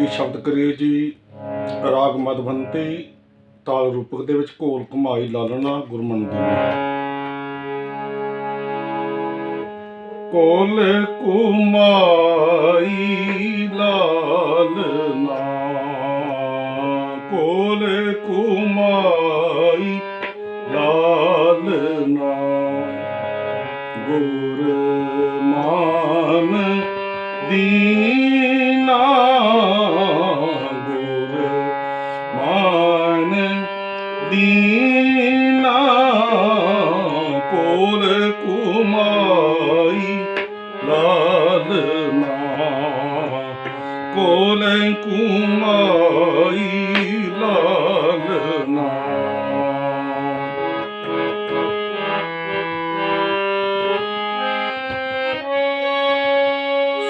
ਲਓ ਸ਼ਬਦ ਕਰੀਏ ਜੀ। ਰਾਗ ਮਦਵੰਤੀ, ਤਾਲ ਰੂਪਕ ਦੇ ਵਿੱਚ ਘੋਲ ਘੁਮਾਈ ਲਾਲਣਾ ਗੁਰਮੰਦੀ ਕੋਲ ਕੁਮਾਈ ਲਾਲਨਾ ਕੋਲ ਕੁਮਾਈ ਲਾਲਨਾ ਗੁਰ ਮਾਨ ਦੀਨਾ ਦੀਨਾ ਕੋਲ ਕੁਮਾਈ ਲਾਲਨਾ ਕੋਲ ਕੁਮਾਈ ਲਾਲਨਾ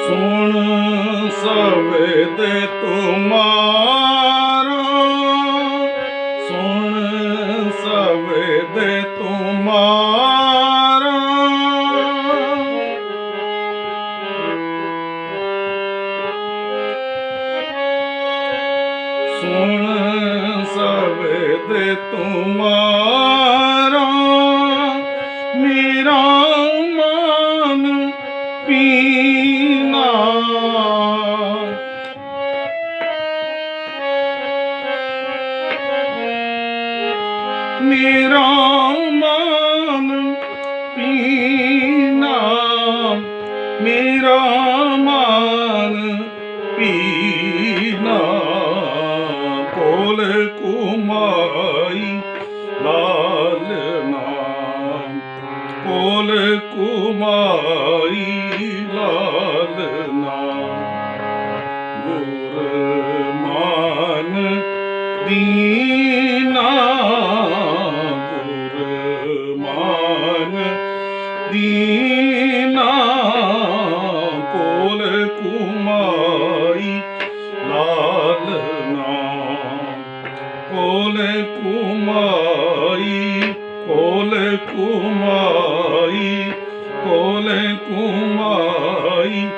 ਸੁਣ ਸਵੇ ਸਵੇਦ ਤੁਮਾਰਾ ਸਵੇਦ ਤੁਮਾਰਾ ਸੁਣ ਸਵੇਦ ਤੁਮਾਰਾ ਮੇਰਾ। ਮਨ ਪੀਨਾ ਮੇਰਾ ਮਨ ਪੀਨਾ ਮੇਰਾ ਮਨ ਪੀਨਾ ਕੋਲ ਕੁਮਾਈ ਲਾਲਨਾ ਕੋਲ ਕੁਮਾਈ ਲਾਲਨਾ ਗੁਰ ਦੀਨਾ ਗੁਰ ਮਾਨ ਦੀਨਾ ਕੋਲ ਕੁਮਾਈ ਲਾਲਨਾ ਕੋਲ ਕੁਮਾਈ ਕੋਲ ਕੁਮਾਈ ਕੋਲ ਕੁਮਾਈ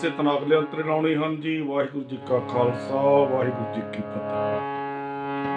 ਇਸੇ ਤਨਾਕ ਲਈ ਅੰਤਰ ਲਾਉਣੀ ਹਨ ਜੀ। ਵਾਹਿਗੁਰੂ ਜੀ ਕਾ ਖਾਲਸਾ, ਵਾਹਿਗੁਰੂ ਜੀ ਕੀ ਫਤਿਹ।